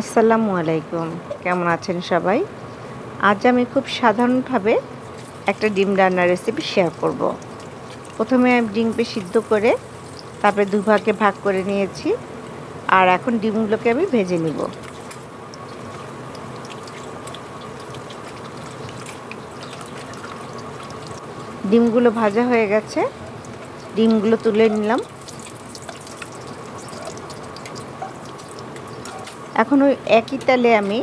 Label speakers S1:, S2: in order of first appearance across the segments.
S1: আসসালামু আলাইকুম। কেমন আছেন সবাই? আজ আমি খুব সাধারণভাবে একটা ডিম রান্নার রেসিপি শেয়ার করব। প্রথমে আমি ডিমকে সিদ্ধ করে তারপরে দুভাগে ভাগ করে নিয়েছি আর এখন ডিমগুলোকে আমি ভেজে নিব। ডিমগুলো ভাজা হয়ে গেছে। ডিমগুলো তুলে নিলাম। এখন ওই একই তালে আমি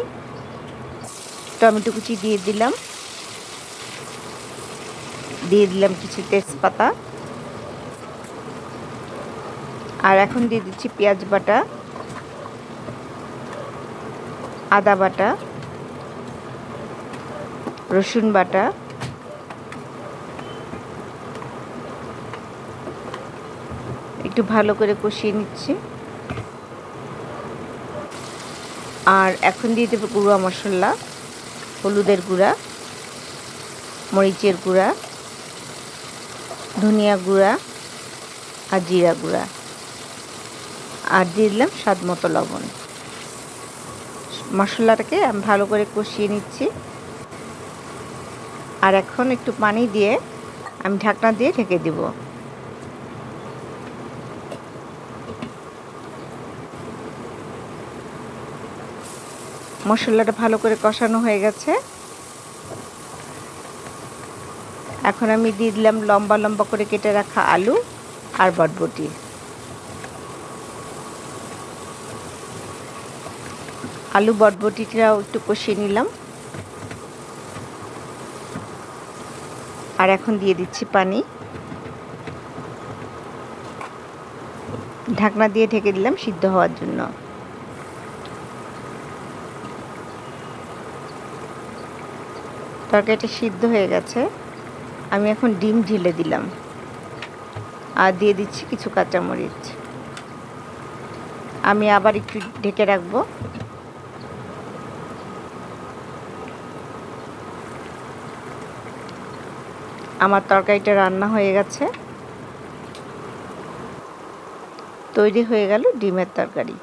S1: টমেটো কুচি দিয়ে দিলাম। দিয়ে দিলাম কিছু তেজপাতা। আর এখন দিয়ে দিচ্ছি পেঁয়াজ বাটা, আদা বাটা, রসুন বাটা, একটু ভালো করে কষিয়ে নিচ্ছি। আর এখন দিয়ে দেবো গুঁড়া মশলা, হলুদের গুঁড়া, মরিচের গুঁড়া, ধনিয়া গুঁড়া আর জিরা গুঁড়া। আর দিয়ে দিলাম স্বাদ মতো লবণ। মশলাটাকে আমি ভালো করে কষিয়ে নিচ্ছি। আর এখন একটু পানি দিয়ে আমি ঢাকনা দিয়ে ঢেকে দেবো। মশলাটা ভালো করে কষানো হয়ে গেছে। এখন আমি দিয়ে দিলাম লম্বা লম্বা করে কেটে রাখা আলু আর বটবটি। আলু বটবটিটাও একটু কষিয়ে নিলাম। আর এখন দিয়ে দিচ্ছি পানি। ঢাকনা দিয়ে ঢেকে দিলাম সিদ্ধ হওয়ার জন্য। তরকারিটা সিদ্ধ হয়ে গেছে। আমি এখন ডিম ঢেলে দিলাম। আর দিয়ে দিচ্ছি কিছু কাঁচামরিচ। আমি আবার একটু ঢেকে রাখব। আমার তরকারিটা রান্না হয়ে গেছে। তৈরি হয়ে গেল ডিমের তরকারি।